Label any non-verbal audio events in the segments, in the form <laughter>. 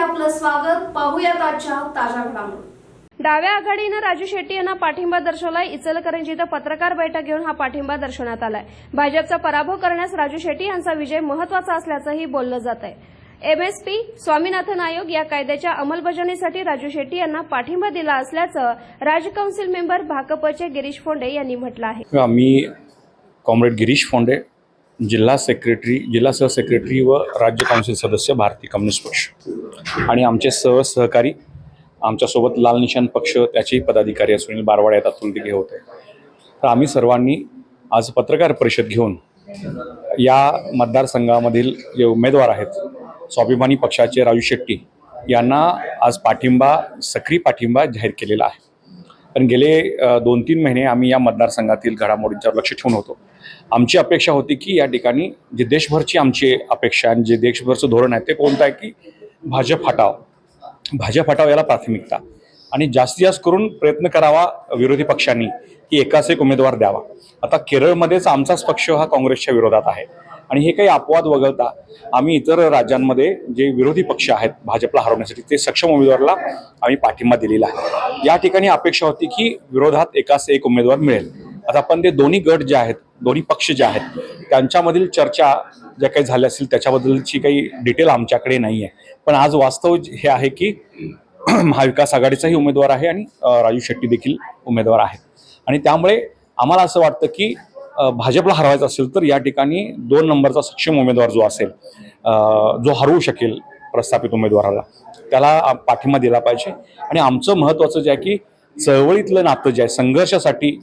स्वागत. पाहुयात आजच्या ताज्या घडामोडी. डाव्या आघाडीनं राजू शेट्टी यांना पाठिंबा दर्शवलाय. इचलकरंजी इथं पत्रकार बैठक घेऊन हा पाठिंबा दर्शवण्यात आलाय. भाजपचा पराभव करण्यास राजू शेट्टी यांचा विजय महत्त्वाचा असल्याचंही बोललं जात आहे. एमएसपी स्वामीनाथन आयोग या कायद्याच्या अंमलबजावणीसाठी राजू शेट्टी यांना पाठिंबा दिला असल्याचं राज कौन्सिल मेंबर भाकपचे गिरीश फोंडे यांनी म्हटलं आहे. मी कॉम्रेड गिरीश फोंडे जिल्हा सेक्रेटरी जिल्हा सहसेक्रेटरी व राज्य काउन्सिल सदस्य भारतीय कम्युनिस्ट पक्ष. आणि आमचे सह सहकारी आमच्यासोबत लाल निशान पक्ष त्याचेही पदाधिकारी सुनील बारवाड येतात तिघे होते. तर आम्ही सर्वांनी आज पत्रकार परिषद घेऊन या मतदारसंघामधील जे उमेदवार आहेत स्वाभिमानी पक्षाचे राजू शेट्टी यांना आज पाठिंबा सक्रिय पाठिंबा जाहीर केलेला आहे. पण गेले दोन तीन महिने आम्ही या मतदारसंघातील घडामोडींच्यावर लक्ष ठेवून होतो. आमची अपेक्षा होती की या ठिकाणी जे देशभरची आमची अपेक्षा आणि जे देशभरचं धोरण आहे ते कोणतं आहे की भाजप हटाव. भाजप हटाव याला प्राथमिकता. आणि जास्तीत जास्त करून प्रयत्न करावा विरोधी पक्षांनी की एकाच एक उमेदवार द्यावा. आता केरळमध्येच आमचाच पक्ष हा काँग्रेसच्या विरोधात आहे. आणि हे काही अपवाद वगळता आम्ही इतर राज्यांमध्ये जे विरोधी पक्ष आहेत भाजपला हरवण्यासाठी ते सक्षम उमेदवाराला आम्ही पाठिंबा दिलेला आहे. या ठिकाणी अपेक्षा होती की विरोधात एकाच एक उमेदवार मिळेल. आता आपण ते दोन्ही गट जे आहेत दोन्ही पक्ष जे आहेत त्यांच्यामधील चर्चा ज्या काही झाल्या असतील त्याच्याबद्दलची काही डिटेल आमच्याकडे नाही आहे पण आज वास्तव हे आहे की <clears throat> महाविकास आघाडीचाही उमेदवार आहे आणि राजू शेट्टी देखील उमेदवार आहेत. आणि त्यामुळे आम्हाला असं वाटतं की भाजपला हरवायचं असेल तर या ठिकाणी दोन नंबरचा सक्षम उमेदवार जो असेल जो हरवू शकेल प्रस्थापित उमेदवाराला त्याला पाठिंबा दिला पाहिजे. आणि आमचं महत्त्वाचं जे आहे की चळवळीतलं नातं जे आहे संघर्षासाठी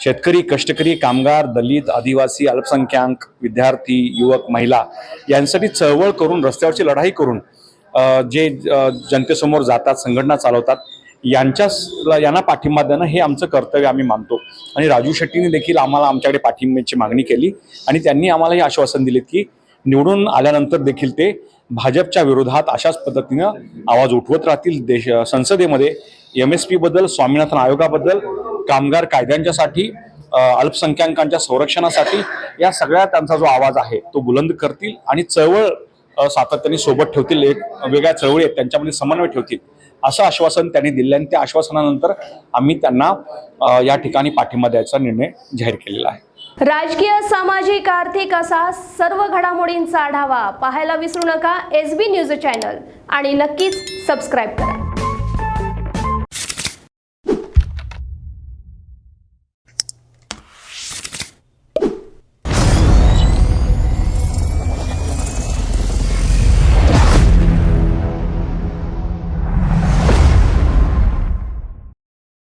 शेतकरी कष्टकरी कामगार दलित आदिवासी अल्पसंख्याक विद्यार्थी युवक महिला यांसाठी चळवळ करून रस्त्यावरची लढाई करून जे जनतेसमोर जातात संघटना चालवतात यांच्या यांना पाठिंबा देणं हे आमचं कर्तव्य आम्ही मानतो. आणि राजू शेट्टीने देखील आम्हाला आमच्याकडे पाठिंब्याची मागणी केली आणि त्यांनी आम्हाला हे आश्वासन दिले की निवडून आल्यानंतर देखील ते भाजपच्या विरोधात अशाच पद्धतीनं आवाज उठवत राहतील देश संसदेमध्ये. एम एस पीबद्दल स्वामीनाथन आयोगाबद्दल कामगार कायद्यांच्यासाठी अल्पसंख्याकांच्या संरक्षणासाठी या सगळ्या त्यांचा जो आवाज आहे तो बुलंद करतील आणि चळवळ सातत्याने सोबत ठेवतील एक वेगळ्या चळवळी आहेत त्यांच्यामध्ये समन्वय ठेवतील असं आश्वासन त्यांनी दिलं आणि त्या आश्वासनानंतर आम्ही त्यांना या ठिकाणी पाठिंबा द्यायचा निर्णय जाहीर केलेला आहे. राजकीय सामाजिक आर्थिक असा सर्व घडामोडींचा आढावा पाहायला विसरू नका. एस बी न्यूज चॅनल आणि नक्कीच सबस्क्राईब करा.